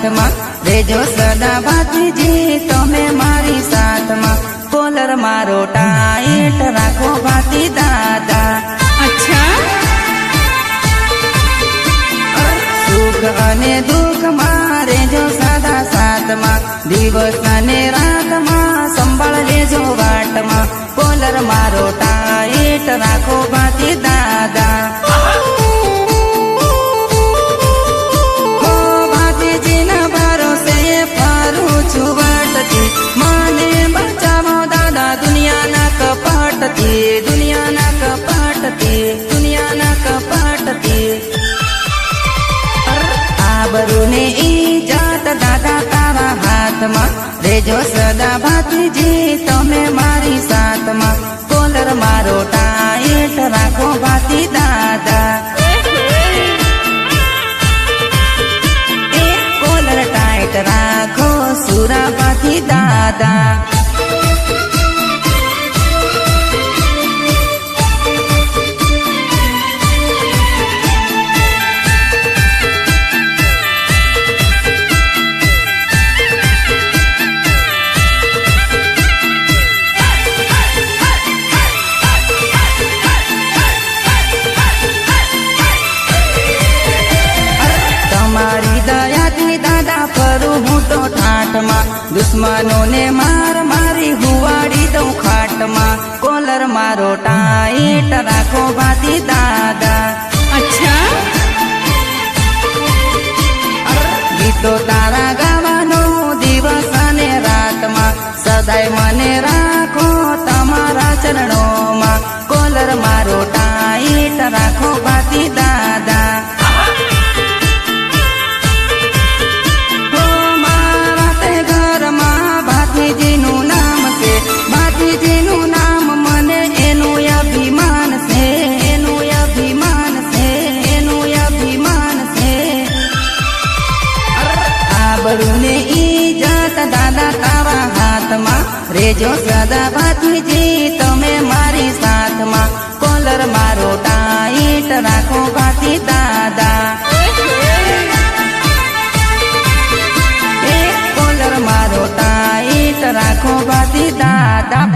હાથમાં રેજો સદા ભાતીજી તમે મારી સાથમાં. કોલર મારો ટાઈટ રાખો ભાતી દાદા. અચ્છા. સુખ અને દુઃખ મારે જો સદા સાથમાં દિવસ અને રાતમાં સંભાળ લેજો વાટમાં. કોલર મારો ટાઈટ રાખો કપાટથી દુનિયાના કપાટથી દુનિયાના કપાટથી આબરૂને ઈજાત દાદા તારા હાથમાં રેજો સદા ભાતીજી તમે મારી સાથમાં કોલર મારો ટાઈટ રાખો ભાતી દાદા એ કોલર ટાઈટ રાખો સુરા ભાતી દાદા દુશ્મનોને માર મારી હુવાડી દઉં ખાટમાં. કોલર મારો ટાઈટ રાખો ભાતી દાદા. અચ્છા. ગીતો તારા ગાવાનો દિવસ અને રાતમાં. સદાય મને રાખો આબરૂને ઈજત દાદા તારા હાથમાં. રેજો સદા ભાતીજી તમે મારી સાથમાં. કોલર મારો